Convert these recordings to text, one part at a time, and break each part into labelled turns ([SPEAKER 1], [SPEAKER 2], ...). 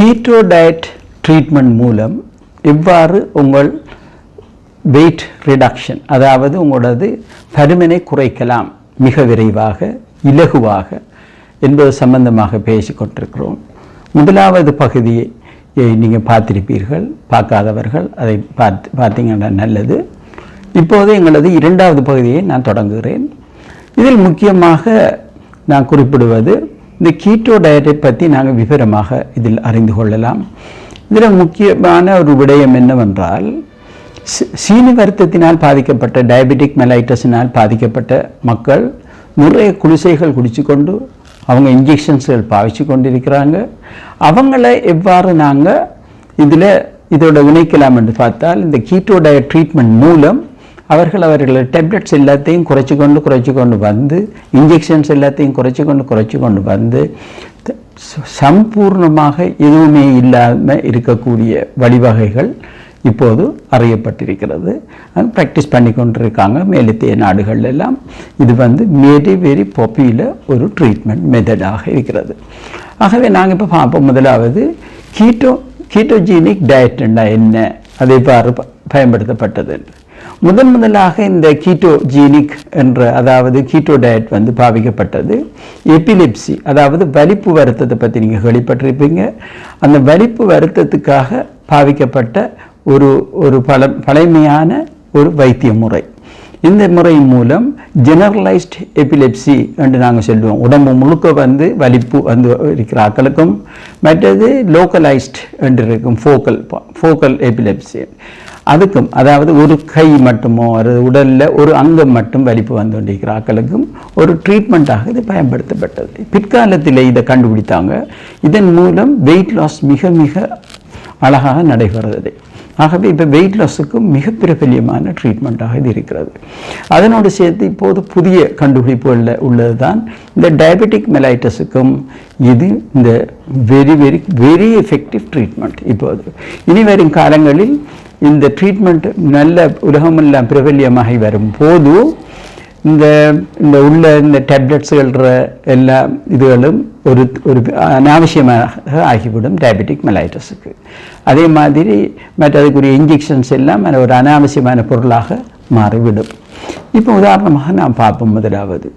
[SPEAKER 1] Keto diet treatment மூலம் எவ்வாறு உங்கள் வெயிட் ரிடக்ஷன் அதாவது உங்களது பருமனை குறைக்கலாம் மிக விரைவாக இலகுவாக என்பது சம்பந்தமாக பேசிக்கொண்டிருக்கிறோம். முதலாவது பகுதியை நீங்கள் பார்த்திருப்பீர்கள் பார்க்காதவர்கள் அதை பார்த்து பார்த்தீங்கன்னா நல்லது. இப்போது எங்களது இரண்டாவது பகுதியை நான் தொடங்குகிறேன். இதில் முக்கியமாக நான் குறிப்பிடுவது இந்த கீட்டோ டயட்டை பற்றி நாங்கள் விவரமாக இதில் அறிந்து கொள்ளலாம். இதில் முக்கியமான ஒரு விடயம் என்னவென்றால் சி- சீனி வருத்தத்தினால் பாதிக்கப்பட்ட டயபெட்டிக் மெலைட்டஸினால் பாதிக்கப்பட்ட மக்கள் நிறைய குளிசைகள் குடிச்சு கொண்டு அவங்க இன்ஜெக்ஷன்ஸ்கள் பாவிச்சு கொண்டிருக்கிறாங்க. அவங்கள எவ்வாறு நாங்கள் இதில் இதோட இணைக்கலாம் என்று பார்த்தால் இந்த கீட்டோ டயட் ட்ரீட்மெண்ட் மூலம் அவர்கள் அவர்கள் டேப்லெட்ஸ் எல்லாத்தையும் குறைச்சி கொண்டு குறைச்சி கொண்டு வந்து இன்ஜெக்ஷன்ஸ் எல்லாத்தையும் குறைச்சி கொண்டு குறைச்சி கொண்டு வந்து சம்பூர்ணமாக எதுவுமே இல்லாமல் இருக்கக்கூடிய வழிவகைகள் இப்போது அறியப்பட்டிருக்கிறது. ப்ராக்டிஸ் பண்ணி கொண்டிருக்காங்க மேலத்திய நாடுகள் எல்லாம். இது வந்து வெரி வெரி பாப்புலர் ஒரு ட்ரீட்மெண்ட் மெத்தடாக இருக்கிறது. ஆகவே நாங்கள் இப்போ பார்ப்போம். முதலாவது கீட்டோ கீட்டோஜீனிக் டயட்னா என்ன? அதை பாரு பயன்படுத்தப்பட்டது. முதன் முதலாக இந்த கீட்டோஜீனிக் என்ற அதாவது கீட்டோ டயட் வந்து பாவிக்கப்பட்டது. எபிலிப்சி அதாவது வலிப்பு வருத்தத்தை பற்றி நீங்கள் கேள்விப்பட்டிருப்பீங்க. அந்த வலிப்பு வருத்தத்துக்காக பாவிக்கப்பட்ட ஒரு ஒரு பல பழமையான ஒரு வைத்திய முறை. இந்த முறையின் மூலம் ஜெனரலைஸ்ட் எபிலெப்சி என்று நாங்கள் சொல்லுவோம். உடம்பு முழுக்க வந்து வலிப்பு வந்து இருக்கிற ஆக்களுக்கும் மற்றது லோக்கலைஸ்ட் என்று இருக்கும் ஃபோக்கல் ஃபோக்கல் எபிலெப்சி அதுக்கும் அதாவது ஒரு கை மட்டுமோ ஒரு உடலில் ஒரு அங்கம் மட்டும் வலிப்பு வந்து கொண்டிருக்கிற ஆக்களுக்கும் ஒரு ட்ரீட்மெண்ட்டாக இது பயன்படுத்தப்பட்டது. பிற்காலத்தில் இதை கண்டுபிடித்தாங்க. இதன் மூலம் வெயிட் லாஸ் மிக மிக அழகாக நடைபெறுகிறது. ஆகவே இப்போ வெயிட் லாஸுக்கும் மிக பிரபல்யமான ட்ரீட்மெண்ட்டாக இது இருக்கிறது. அதனோடு சேர்த்து இப்போது புதிய கண்டுபிடிப்புகளில் உள்ளது தான் இந்த டயபெட்டிக் மெலைட்டஸுக்கும் இது இந்த very very very effective treatment இப்போது. இனி வரும் காலங்களில் இந்த ட்ரீட்மெண்ட் நல்ல உலகமெல்லாம் பிரபல்யமாகி வரும் போது இந்த இந்த உள்ள இந்த டேப்லெட்ஸுகள்ற எல்லா இதுகளும் ஒரு ஒரு அனாவசியமாக ஆகிவிடும் டயபெட்டிக் மெலைட்டஸுக்கு அதே மாதிரி மற்றதுக்குரிய இன்ஜெக்ஷன்ஸ் எல்லாம் அது ஒரு அனாவசியமான பொருளாக மாறிவிடும். இப்போ உதாரணமாக நாம் பார்ப்போம் முதலாவது.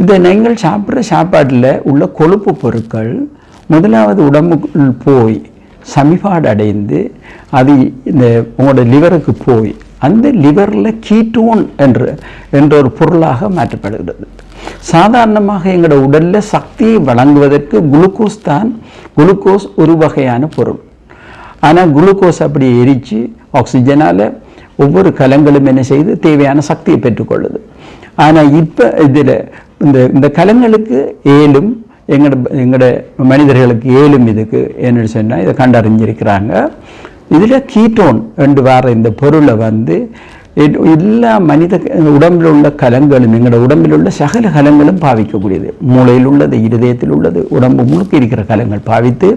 [SPEAKER 1] இந்த நீங்கள் சாப்பிட்ற சாப்பாட்டில் உள்ள கொழுப்பு பொருட்கள் முதலாவது உடம்புக்குள் போய் சமிபாடு அடைந்து அது இந்த உங்களோட லிவருக்கு போய் அந்த லிவரில் கீட்டோன் என்று என்ற ஒரு பொருளாக மாற்றப்படுகிறது. சாதாரணமாக எங்களோட உடலில் சக்தியை வழங்குவதற்கு குளுக்கோஸ் தான் குளுக்கோஸ் ஒரு வகையான பொருள். ஆனால் குளுக்கோஸ் அப்படி எரித்து ஆக்சிஜனால் ஒவ்வொரு கலங்களும் என்ன செய்து தேவையான சக்தியை பெற்றுக்கொள்ளுது. ஆனால் இப்போ இதில் இந்த இந்த கலங்களுக்கு ஏலும் எங்களோட எங்களோட மனிதர்களுக்கு ஏலும் இதுக்கு என்னென்னு சொன்னால் இதை கண்டறிஞ்சிருக்கிறாங்க. இதில் கீட்டோன் என்று வர இந்த பொருளை வந்து எல்லா மனித உடம்பில் உள்ள கலங்களும் எங்களோட உடம்பில் உள்ள சகல கலங்களும் பாவிக்கக்கூடியது. மூளையில் உள்ளது இருதயத்தில் உள்ளது உடம்பு முழுக்க இருக்கிற கலங்கள் பாவித்து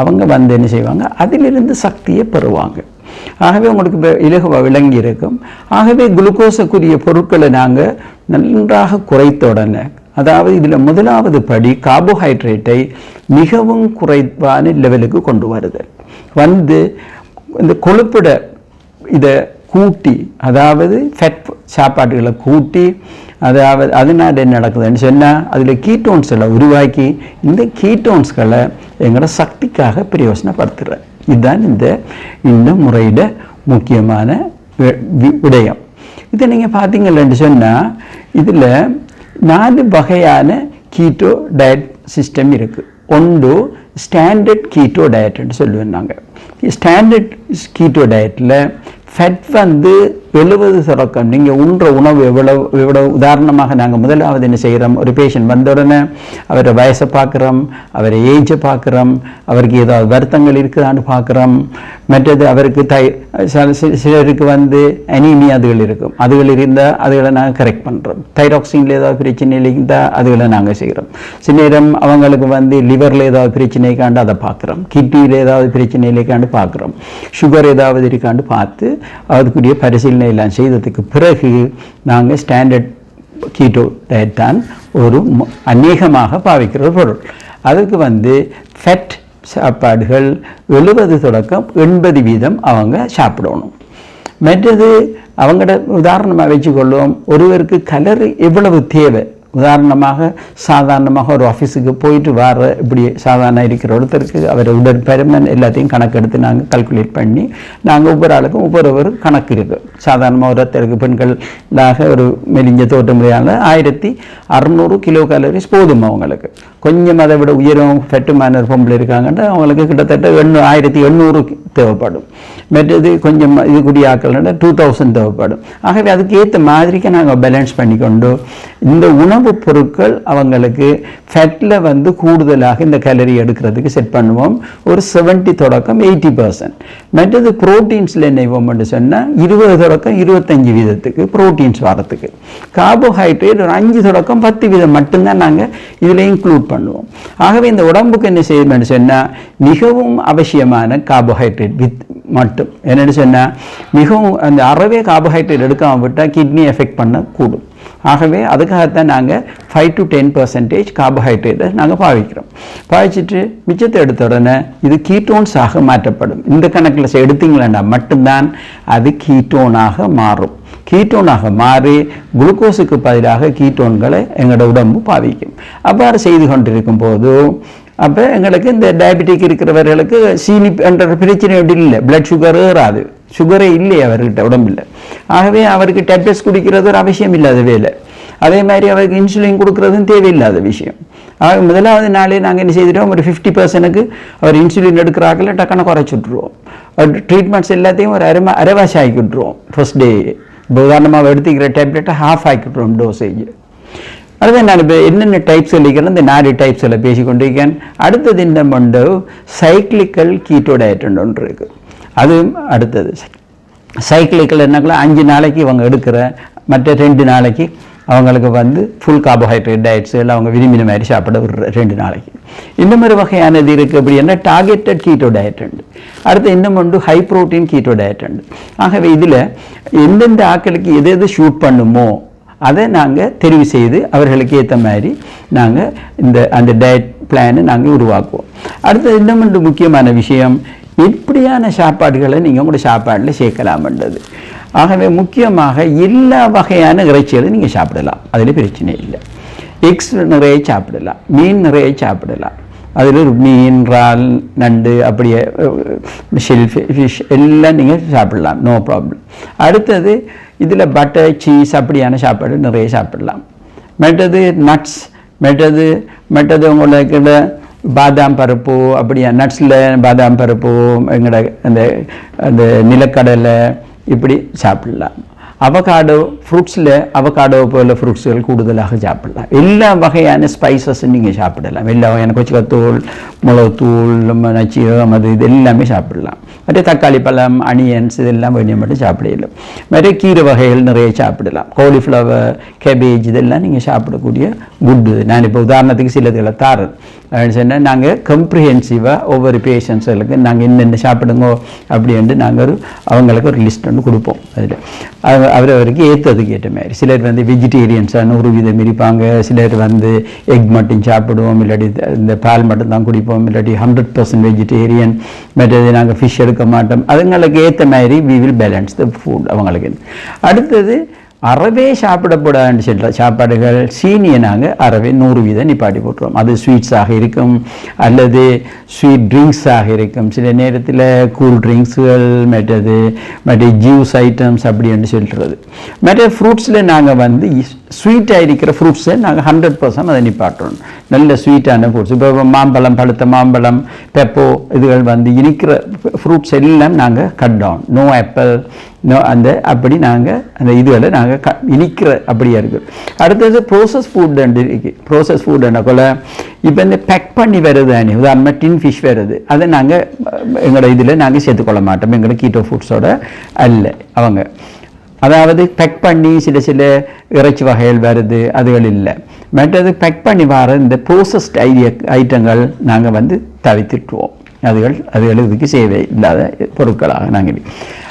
[SPEAKER 1] அவங்க வந்து என்ன செய்வாங்க? அதிலிருந்து சக்தியை பெறுவாங்க. ஆகவே உங்களுக்கு இலகுவாக விளங்கி இருக்கும். ஆகவே குளுக்கோஸுக்குரிய பொருட்களை நாங்கள் நன்றாக குறைத்த உடனே அதாவது இதில் முதலாவது படி கார்போஹைட்ரேட்டை மிகவும் குறைவான லெவலுக்கு கொண்டு வருதல். வந்து இந்த கொழுப்பிட இதை கூட்டி அதாவது ஃபெட் சாப்பாடுகளை கூட்டி அதாவது அதனால் என்ன நடக்குதுன்னு சொன்னால் அதில் கீட்டோன்ஸ்களை உருவாக்கி இந்த கீட்டோன்ஸ்களை எங்களோட சக்திக்காக பிரயோசனப்படுத்துகிறேன் இதுதான் இந்த இந்த முறையிட முக்கியமான வி- விடயம். இதை நீங்கள் பார்த்தீங்கன்னு சொன்னால் இதில் நாலு வகையான கீட்டோ டயட் சிஸ்டம் இருக்குது ஒன்று ஸ்டாண்டர்ட் கீட்டோ டயட்னு சொல்லுவேன் நாங்கள் ஸ்டாண்டர்ட் கீட்டோ டயட்டில் ஃபெட் வந்து எழுபது சுரக்கம் நீங்கள் உண்ற உணவு எவ்வளவு எவ்வளவு உதாரணமாக நாங்கள் முதலாவது என்ன செய்கிறோம் ஒரு பேஷண்ட் வந்த உடனே அவரை வயசை பார்க்குறோம் அவரை ஏஜை பார்க்குறோம் அவருக்கு ஏதாவது வருத்தங்கள் இருக்குதான்னு பார்க்குறோம். மற்றது அவருக்கு தை சில- சிலருக்கு வந்து அனீமியா அதுகள் இருக்கும். அதுகள் இருந்தால் அதுகளை நாங்கள் கரெக்ட் பண்ணுறோம் தைராக்சினில் ஏதாவது பிரச்சனை இருந்தால் அதுகளை நாங்கள் செய்கிறோம் சில நேரம் அவங்களுக்கு வந்து லிவரில் ஏதாவது பிரச்சனை காண்டு அதை பார்க்குறோம். கிட்னியில் ஏதாவது பிரச்சனை இல்லைக்காண்டு பார்க்குறோம். சுகர் ஏதாவது இருக்காண்டு பார்த்து அதுக்குரிய பரிசீலனை எல்லாம் செய்ததுக்கு பிறகு நாங்கள் ஸ்டாண்டர்ட் கீட்டோ டயட் தான் ஒரு அநேகமாக பாவிக்கிற பொருள். அதுக்கு வந்து ஃபெட் சாப்பாடுகள் எழுபது தொடக்கம் எண்பது வீதம் அவங்க சாப்பிடணும். மற்றது அவங்களோட உதாரணமாக வச்சுக்கொள்வோம் ஒருவருக்கு கலர் எவ்வளவு தேவை? உதாரணமாக சாதாரணமாக ஒரு ஆஃபீஸுக்கு போயிட்டு வர இப்படி சாதாரண இருக்கிற ஒருத்தருக்கு அவர் உடற்பருமன் எல்லாத்தையும் கணக்கெடுத்து நாங்கள் கால்குலேட் பண்ணி நாங்கள் ஒவ்வொரு ஆளுக்கும் ஒவ்வொரு கணக்கு இருக்குது சாதாரணமாக ஒருத்தருக்கு பெண்களாக ஒரு மெலிஞ்ச தோற்றமுறையால் ஆயிரத்தி அறநூறு கிலோ கேலரிஸ் போதும் அவங்களுக்கு கொஞ்சம் அதை விட உயரம் ஃபெட்டுமான பொம்பளை இருக்காங்கன்னா அவங்களுக்கு கிட்டத்தட்ட எண்ணூ ஆயிரத்தி எண்ணூறு தேவைப்படும். மற்றது கொஞ்சம் இது கூடிய ஆக்கள்னா டூ தௌசண்ட் தேவைப்படும். ஆகவே அதுக்கு ஏற்ற மாதிரிக்கு நாங்கள் பேலன்ஸ் பண்ணிக்கொண்டு இந்த உணவுப் பொருட்கள் அவங்களுக்கு ஃபேட்டில் வந்து கூடுதலாக இந்த கேலரி எடுக்கிறதுக்கு செட் பண்ணுவோம். ஒரு செவன்ட்டி தொடக்கம் எயிட்டி பர்சன்ட் மற்றது ப்ரோட்டீன்ஸில் என்ன செய்வோம்னு சொன்னால் இருபது தொடக்கம் இருபத்தஞ்சி வீதத்துக்கு ப்ரோட்டீன்ஸ் வரத்துக்கு. கார்போஹைட்ரேட் ஒரு அஞ்சு தொடக்கம் பத்து வீதம் மட்டும்தான் நாங்கள் இதில் இன்க்ளூட் பண்ணுவோம். ஆகவே இந்த உடம்புக்கு என்ன செய்யணும்னு சொன்னால் மிகவும் அவசியமான கார்போஹைட்ரேட் வித் மட்டும். என்னென்னு சொன்னால் மிகவும் அந்த அறவே கார்போஹைட்ரேட் எடுக்காமல் விட்டால் கிட்னி எஃபெக்ட் பண்ண கூடும் ஆகவே அதுக்காகத்தான் நாங்கள் ஃபைவ் டு டென் பர்சன்டேஜ் கார்போஹைட்ரேட்டை நாங்கள் பாவிக்கிறோம். பாவிச்சிட்டு மிச்சத்தை எடுத்த உடனே இது கீட்டோன்ஸாக மாற்றப்படும். இந்த கணக்கில் எடுத்தீங்களா மட்டும்தான் அது கீட்டோனாக மாறும். கீட்டோனாக மாறி குளுக்கோஸுக்கு பதிலாக கீட்டோன்களை எங்களோட உடம்பு பாவிக்கும். அவ்வாறு செய்து கொண்டிருக்கும் போது அப்போ எங்களுக்கு இந்த டயபெட்டிக் இருக்கிறவர்களுக்கு சீனி என்ற பிரச்சனை அப்படி இல்லை. பிளட் சுகர் ஏறாது. சுகரே இல்லை அவர்கிட்ட உடம்பில். ஆகவே அவருக்கு டேப்லெட்ஸ் குடிக்கிறது ஒரு அவசியம் இல்லாத வேலை. அதே மாதிரி அவருக்கு இன்சுலின் கொடுக்கறதும் தேவையில்லாத விஷயம். ஆக முதலாவது நாளே நாங்கள் என்ன செய்துட்டோம் ஒரு ஃபிஃப்டி பர்சனுக்கு அவர் இன்சுலின் எடுக்கிறாக்கில் டக்குன்னு குறைச்சி விட்ருவோம் ட்ரீட்மெண்ட்ஸ் எல்லாத்தையும் ஒரு அரை அரைவாசி ஆக்கி விட்ருவோம் ஃபர்ஸ்ட் டே இப்போ உதாரணமாக எடுத்துக்கிற டேப்லெட்டை ஹாஃப் ஆக்கி விட்ருவோம் டோசேஜ் அதுவே நான் இப்போ என்னென்ன டைப்ஸ் சொல்லிக்கிறேன் இந்த நாலு டைப்ஸில் பேசிக்கொண்டிருக்கேன். அடுத்தது இந்த மண்டு சைக்கிளிக்கல் கீட்டோ டயட் ஒன்று இருக்குது அதுவும் அடுத்தது. சைக்கிளிக்கல் என்னக்கெல்லாம் அஞ்சு நாளைக்கு இவங்க எடுக்கிற மற்ற ரெண்டு நாளைக்கு அவங்களுக்கு வந்து ஃபுல் கார்போஹைட்ரேட் டயட்ஸ் எல்லாம் அவங்க விரும்பின மாதிரி சாப்பிட விடுற ரெண்டு நாளைக்கு. இந்த ஒரு வகையானது இருக்குது அப்படின்னா டார்கெட்டட் கீட்டோ டயட் உண்டு. அடுத்து இன்னும் ஒன்று ஹை ப்ரோட்டீன் கீட்டோ டயட் உண்டு. ஆகவே இதில் எந்தெந்த ஆட்களுக்கு எது எது ஷூட் பண்ணுமோ அதை நாங்கள் தெரிவு செய்து அவர்களுக்கு ஏற்ற மாதிரி நாங்கள் இந்த அந்த டயட் பிளானை நாங்கள் உருவாக்குவோம். அடுத்தது இன்னும் ஒன்று முக்கியமான விஷயம் எப்படியான சாப்பாடுகளை நீங்கள் உங்களோட சாப்பாட்டில் சேர்க்கலாம்ன்றது. ஆகவே முக்கியமாக எல்லா வகையான இறைச்சிகளையும் நீங்கள் சாப்பிடலாம். அதில் பிரச்சனை இல்லை. எக்ஸ் நிறைய சாப்பிடலாம். மீன் நிறைய சாப்பிடலாம். அதில் ஒரு மீன் இறால் நண்டு அப்படியே ஷெல் ஃபிஷ் எல்லாம் நீங்கள் சாப்பிடலாம். நோ ப்ராப்ளம் அடுத்தது இதில் பட்டர் சீஸ் அப்படியான சாப்பாடு நிறைய சாப்பிடலாம். மற்றது நட்ஸ் மற்றது மற்றது உங்களுக்கு பாதாம் பருப்பு அப்படியா நட்ஸில் பாதாம் பருப்பு எங்களோட அந்த அந்த நிலக்கடலை இப்படி சாப்பிடலாம். அவகாடோ ஃப்ரூட்ஸில் அவகாடோ போல ஃப்ரூட்ஸ்கள் கூடுதலாக சாப்பிடலாம் எல்லா வகையான ஸ்பைசஸ் நீங்கள் சாப்பிடலாம் எல்லா வகையான கொச்சிக்கத்தூள் மிளகுத்தூள் சீரகம் அது இது எல்லாமே சாப்பிடலாம் மற்ற தக்காளி பழம் அனியன்ஸ் இதெல்லாம் வேண்டிய மட்டும் சாப்பிடலாம் மற்ற கீரை வகைகள் நிறைய சாப்பிடலாம் காலிஃப்ளவர் கேபேஜ் இதெல்லாம் நீங்கள் சாப்பிடக்கூடிய குட்டு நான் இப்போ உதாரணத்துக்கு சிலதுகளை தாரேன் அப்படின்னு சொன்னால் நாங்கள் கம்ப்ரிஹென்சிவாக ஒவ்வொரு பேஷண்ட்ஸுகளுக்கு நாங்கள் என்னென்ன சாப்பிடுங்க அப்படின்ட்டு நாங்கள் ஒரு அவங்களுக்கு ஒரு லிஸ்ட் ஒன்று கொடுப்போம் அதில் அவர் அவருக்கு ஏற்றதுக்கு ஏற்ற மாதிரி. சிலர் வந்து வெஜிடேரியன்ஸாக நூறு வீதம் இருப்பாங்க சிலர் வந்து எக் மட்டும் சாப்பிடுவோம் இல்லாட்டி இந்த பால் மட்டும் தான் குடிப்போம் இல்லாட்டி ஹண்ட்ரட் பர்சன்ட் வெஜிடேரியன் மற்றது நாங்கள் ஃபிஷ் எடுக்க மாட்டோம். அதுங்களுக்கு ஏற்ற மாதிரி we will balance the food அவங்களுக்கு. அடுத்தது அறவே சாப்பிடக்கூடாதுன்னு சொல்கிற சாப்பாடுகள் சீனியை நாங்கள் அறவே நூறு வீதம் நிப்பாட்டி போட்டுருவோம். அது ஸ்வீட்ஸாக இருக்கும் அல்லது ஸ்வீட் ட்ரிங்க்ஸாக இருக்கும். சில நேரத்தில் கூல் ட்ரிங்க்ஸுகள் மற்றது மற்ற ஜூஸ் ஐட்டம்ஸ் அப்படின்னு சொல்கிறது மற்ற ஃப்ரூட்ஸில் நாங்கள் வந்து ஸ்வீட்டாக இருக்கிற ஃப்ரூட்ஸை நாங்கள் ஹண்ட்ரட் பர்சன்ட் அதை நிப்பாட்டுறோம். நல்ல ஸ்வீட்டான ஃப்ரூட்ஸ் இப்போ மாம்பழம் பழுத்த மாம்பழம் பெப்போ இதுகள் வந்து இனிக்கிற ஃப்ரூட்ஸ் எல்லாம் நாங்கள் கட் டவுன் நோ ஆப்பிள் அந்த அப்படி நாங்கள் அந்த இதுகளை நாங்கள் க இனிக்கிற அப்படியே இருக்குது அடுத்தது ப்ரோசஸ் ஃபுட் இருக்குது ப்ரோசஸ் ஃபுட் கொள்ள இப்போ இந்த பேக் பண்ணி வருது அணி உதாரணமாக டின் ஃபிஷ் வருது அதை நாங்கள் எங்களோட இதில் நாங்கள் சேர்த்துக்கொள்ள மாட்டோம். எங்களோட கீட்டோ ஃபுட்ஸோட அல்ல அவங்க. அதாவது பேக் பண்ணி சில சில இறைச்சி வகைகள் வருது அதுகள் இல்லை. மற்றது பேக் பண்ணி வர இந்த ப்ரோசஸ்ட் ஐடிய ஐட்டங்கள் நாங்கள் வந்து தவிர்த்துட்டுவோம் அதுகள் அதுகள் இதுக்கு சேவை இல்லாத பொருட்களாக நாங்கள்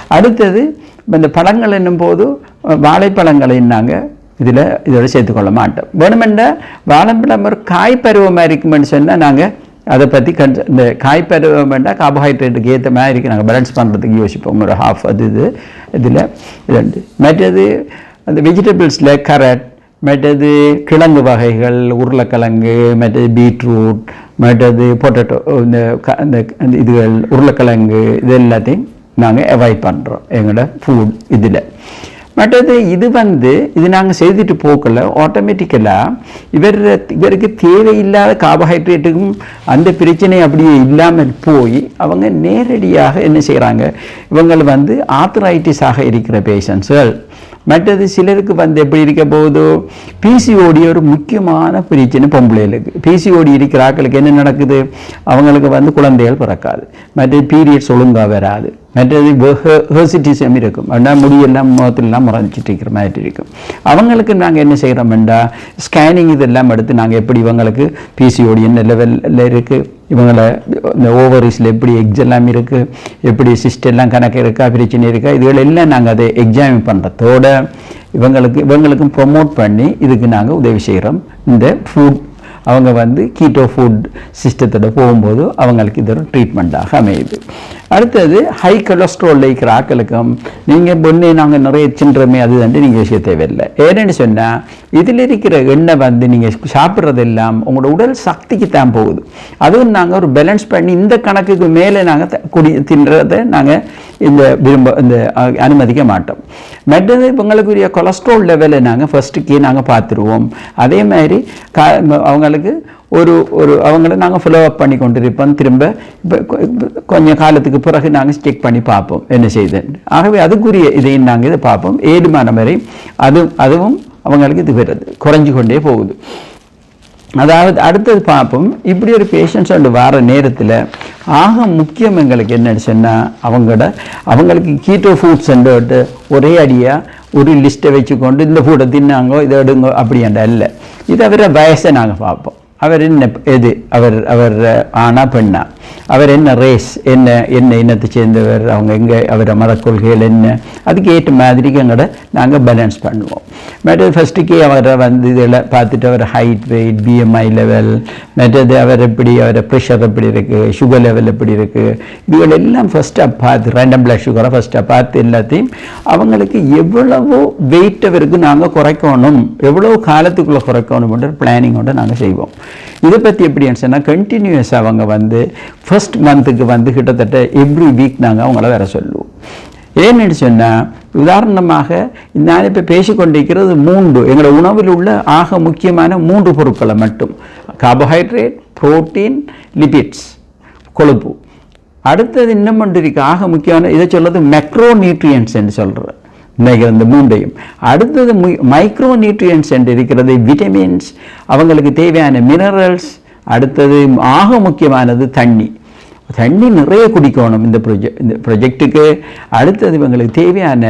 [SPEAKER 1] அடுத்தது இந்த பழங்கள் என்னும் போது வாழைப்பழங்களை நாங்கள் இதில் இதோட சேர்த்துக்கொள்ள மாட்டோம். வேணுமெண்டா வாழைப்பழம் ஒரு காய் பருவமாக இருக்குமென்னு சொன்னால் நாங்கள் அதை பற்றி கன் இந்த காய்ப்பருவம் வேண்டாம் கார்போஹைட்ரேட்டுக்கு ஏற்ற மாதிரி நாங்கள் பேலன்ஸ் பண்ணுறதுக்கு யோசிப்போம். ஒரு ஹாஃப் அது இது இதில் ரெண்டு மற்றது அந்த வெஜிடபிள்ஸில் கரட் மற்றது கிழங்கு வகைகள் உருளைக்கிழங்கு மற்றது பீட்ரூட் மற்றது பொட்டேட்டோ இந்த க- இந்த இந்த இதுகள் உருளைக்கிழங்கு இது எல்லாத்தையும் நாங்கள் அவாய்ட் பண்ணுறோம் எங்களோட ஃபுட் இதில். மற்றது இது வந்து இது நாங்கள் செய்துட்டு போக்கல ஆட்டோமேட்டிக்கலாக இவர் இவருக்கு தேவையில்லாத கார்போஹைட்ரேட்டுக்கும் அந்த பிரச்சனை அப்படியே இல்லாமல் போய் அவங்க நேரடியாக என்ன செய்கிறாங்க இவங்களை வந்து ஆத்தரைட்டிஸாக இருக்கிற பேஷண்ட்ஸுகள் மற்றது சிலருக்கு வந்து எப்படி இருக்க போகுதோ? பிசிஓடி ஒரு முக்கியமான பிரச்சனை பொம்பளைகளுக்கு. பிசிஓடி இருக்கிற ஆக்களுக்கு என்ன நடக்குது? அவங்களுக்கு வந்து குழந்தைகள் பிறக்காது. மற்றது பீரியட்ஸ் ஒழுங்காக வராது. மற்றது ஹெர்சிட்டிசம் இருக்கும். ஆனால் முடியெல்லாம் முகத்திலாம் முறைஞ்சிட்டு இருக்கிற மாதிரி இருக்கும். அவங்களுக்கு நாங்கள் என்ன செய்கிறோம்டா ஸ்கேனிங் இதெல்லாம் எடுத்து நாங்கள் எப்படி இவங்களுக்கு பிசிஓடி என்ன லெவலில் இருக்குது இவங்களை இந்த ஓவரிஸில் எப்படி எக்ஸ் எல்லாம் இருக்குது எப்படி சிஸ்டெல்லாம் கணக்கு இருக்கா பிரச்சனை இருக்கா இதுகள் எல்லாம் நாங்கள் அதை எக்ஸாமின் பண்ணுறதோட இவங்களுக்கு இவங்களுக்கும் ப்ரொமோட் பண்ணி இதுக்கு நாங்கள் உதவி செய்கிறோம் இந்த ஃபுட் அவங்க வந்து கீட்டோ ஃபுட் சிஸ்டத்தோட போகும்போது அவங்களுக்கு இது ஒரு ட்ரீட்மெண்ட்டாக அமையுது. அடுத்தது ஹை கொலஸ்ட்ரால் இருக்கிற ஆக்களுக்கும் நீங்கள் பொண்ணு நாங்கள் நிறைய சின்றமே அது வந்து நீங்கள் விஷய தேவையில்லை. ஏன்னு சொன்னால் இதில் இருக்கிற எண்ணெய் வந்து நீங்கள் சாப்பிட்றதெல்லாம் உங்களோட உடல் சக்திக்கு தான் போகுது. அதுவும் நாங்கள் ஒரு பேலன்ஸ் பண்ணி இந்த கணக்குக்கு மேலே நாங்கள் குடி தின்றதை நாங்கள் இந்த விரும்ப இந்த அனுமதிக்க மாட்டோம். மற்றது இவங்களுக்குரிய கொலஸ்ட்ரால் லெவலை நாங்கள் ஃபஸ்ட்டுக்கே நாங்கள் பார்த்துருவோம். அதே மாதிரி கா அவங்களுக்கு ஒரு ஒரு அவங்கள நாங்கள் ஃபாலோ அப் பண்ணி கொண்டிருப்போம். திரும்ப இப்போ கொஞ்சம் காலத்துக்கு பிறகு நாங்கள் செக் பண்ணி பார்ப்போம். என்ன செய்யுதுன்னு ஆகவே அதுக்குரிய இதையும் நாங்கள் இதை பார்ப்போம். ஏழுமான வரை அது அதுவும் அவங்களுக்கு இது வருது. குறைஞ்சு கொண்டே போகுது. அதாவது அடுத்தது பார்ப்போம். இப்படி ஒரு பேஷண்ட்ஸ் வந்து வர நேரத்தில் ஆக முக்கியம் எங்களுக்கு என்னன்னு சொன்னால் அவங்களோட அவங்களுக்கு கீட்டோ ஃபுட்ஸ் வந்துட்டு ஒரே அடியாக ஒரு லிஸ்ட்டை வச்சுக்கொண்டு இந்த ஃபுட்டை தின்னாங்கோ இதை எடுங்கோ அப்படியாண்டா இல்லை. இது அவரை வயசை நாங்கள் பார்ப்போம். அவர் என்ன எது அவர் அவர் ஆனா பெண்ணா அவர் என்ன ரேஸ் என்ன என்ன இனத்தை சேர்ந்தவர் அவங்க எங்கே அவரை மரக்கொள்கைகள் என்ன அதுக்கு ஏற்ற மாதிரிக்கு எங்களோட நாங்கள் பேலன்ஸ் பண்ணுவோம் மற்றது ஃபஸ்ட்டுக்கே அவரை வந்து இதில் பார்த்துட்டு அவர் ஹைட் வெயிட் பிஎம்ஐ லெவல் மற்றது அவர் எப்படி அவரை ப்ரெஷர் எப்படி இருக்குது சுகர் லெவல் எப்படி இருக்குது இதுகள் எல்லாம் ஃபஸ்ட்டாக பார்த்து ரேண்டம் பிளட் சுகரை ஃபஸ்ட்டாக பார்த்து எல்லாத்தையும் அவங்களுக்கு எவ்வளவோ வெயிட் அவருக்கு நாங்கள் குறைக்கணும் எவ்வளோ காலத்துக்குள்ளே குறைக்கணும்ன்ற பிளானிங்கோட நாங்கள் செய்வோம் இதை பற்றி எப்படின்னு சொன்னால் கண்டினியூஸ் அவங்க வந்து ஃபர்ஸ்ட் மந்த்துக்கு வந்து கிட்டத்தட்ட எவ்ரி வீக் நாங்கள் அவங்கள வர சொல்லுவோம். ஏன்னு சொன்னால் உதாரணமாக நான் இப்போ பேசிக்கொண்டிருக்கிறது மூன்று எங்களோட உணவில் உள்ள ஆக முக்கியமான மூன்று பொருட்களை மட்டும். கார்போஹைட்ரேட் புரோட்டீன் லிபிட்ஸ் கொழுப்பு. அடுத்தது இன்னும் ஒன்று ஆக முக்கியமான இதை சொல்றது மெக்ரோ நியூட்ரியன்ஸ் என்று சொல்கிறேன் நிகழ்ந்த மூன்றையும். அடுத்தது மைக்ரோ நியூட்ரியன்ஸ் என்று இருக்கிறது விட்டமின்ஸ் அவங்களுக்கு தேவையான மினரல்ஸ் அடுத்தது ஆக முக்கியமானது தண்ணி. தண்ணி நிறைய குடிக்கணும் இந்த ப்ரொஜெக்ட் இந்த ப்ரொஜெக்டுக்கு அடுத்தது இவங்களுக்கு தேவையான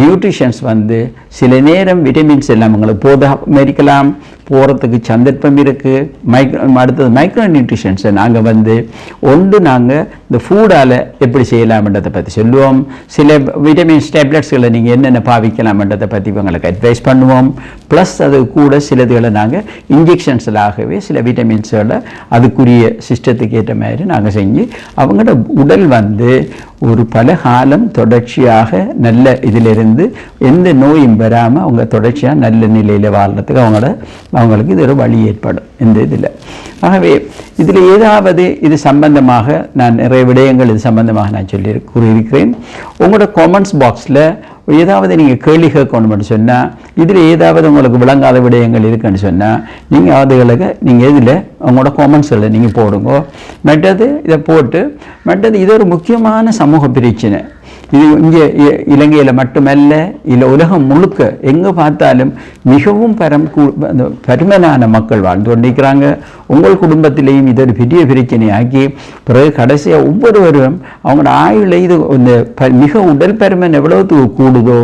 [SPEAKER 1] நியூட்ரிஷன்ஸ் வந்து சில நேரம் விட்டமின்ஸ் எல்லாம் உங்களுக்கு போதாம இருக்கலாம் போகிறதுக்கு சந்தர்ப்பம் இருக்குது மைக்ரோ அடுத்தது மைக்ரோ நியூட்ரிஷன்ஸை நாங்கள் வந்து ஒன்று நாங்கள் இந்த ஃபூடால் எப்படி செய்யலாம்ன்றதை பற்றி சொல்லுவோம். சில விட்டமின்ஸ் டேப்லெட்ஸ்களை நீங்கள் என்னென்ன பாவிக்கலாம்ன்றதை பற்றி உங்களுக்கு அட்வைஸ் பண்ணுவோம். ப்ளஸ் அது கூட சிலதுகளை நாங்கள் இன்ஜெக்ஷன்ஸ்லாகவே சில விட்டமின்ஸ்களை அதுக்குரிய சிஸ்டத்துக்கு ஏற்ற மாதிரி நாங்கள் செஞ்சு அவங்களோட உடல் வந்து ஒரு பல காலம் தொடர்ச்சியாக நல்ல இதிலிருந்து எந்த நோயும் வராமல் அவங்க தொடர்ச்சியாக நல்ல நிலையில் வாழ்றதுக்கு அவங்களோட அவங்களுக்கு இது ஒரு வழி ஏற்படும் இந்த இதில். ஆகவே இதில் ஏதாவது இது சம்பந்தமாக நான் நிறைய விடயங்கள் இது சம்பந்தமாக நான் சொல்லி கூறியிருக்கிறேன். உங்களோட காமெண்ட்ஸ் பாக்ஸில் ஏதாவது நீங்கள் கேள்வி கேட்கணும்னு சொன்னால் இதில் ஏதாவது உங்களுக்கு விளங்காத விடயங்கள் இருக்குன்னு சொன்னால் நீங்கள் அதுகளுக்கு நீங்கள் எதில் உங்களோட காமெண்ட்ஸில் நீங்கள் போடுங்க. மற்றது இதை போட்டு மற்றது இது ஒரு முக்கியமான சமூக பிரச்சனை. இது இங்கே இலங்கையில் மட்டுமல்ல இல்லை உலகம் முழுக்க எங்கே பார்த்தாலும் மிகவும் பரம் பருமனான மக்கள் வாழ்ந்து கொண்டிருக்கிறாங்க. உங்கள் குடும்பத்திலேயும் இது ஒரு பெரிய பிரச்சனையாக்கி பிறகு கடைசியாக ஒவ்வொருவரும் அவங்களோட ஆயுளை இது இந்த மிக உடல் பருமன் எவ்வளவு கூடுதோ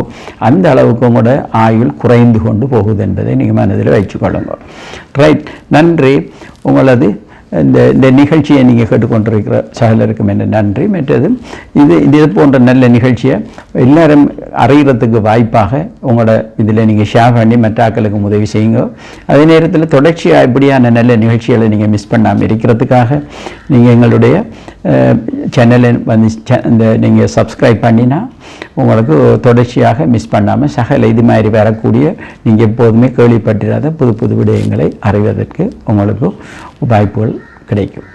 [SPEAKER 1] அந்த அளவுக்கு உங்களோட ஆயுள் குறைந்து கொண்டு போகுது என்பதை நீங்கள் மனதில் வச்சுக்கொள்ளுங்க ரைட் நன்றி. உங்களது இந்த இந்த நிகழ்ச்சியை நீங்கள் கேட்டுக்கொண்டிருக்கிற சகலருக்கும் என்ன நன்றி. மற்றது இது இது போன்ற நல்ல நிகழ்ச்சியை எல்லாரும் அறிகிறதுக்கு வாய்ப்பாக உங்களோட இதில் நீங்கள் ஷேர் பண்ணி மற்ற ஆக்களுக்கும் உதவி செய்யுங்க. அதே நேரத்தில் தொடர்ச்சியாக இப்படியான நல்ல நிகழ்ச்சிகளை நீங்கள் மிஸ் பண்ணாமல் இருக்கிறதுக்காக நீங்கள் எங்களுடைய சேனலை வந்து இந்த நீங்கள் சப்ஸ்கிரைப் பண்ணினா உங்களுக்கு தொடர்ச்சியாக மிஸ் பண்ணாமல் சகல இது மாதிரி வரக்கூடிய நீங்கள் எப்போதுமே கேள்விப்பட்டிராத புது புது விடயங்களை அறிவதற்கு உங்களுக்கு வாய்ப்புகள் கிடைக்கும்.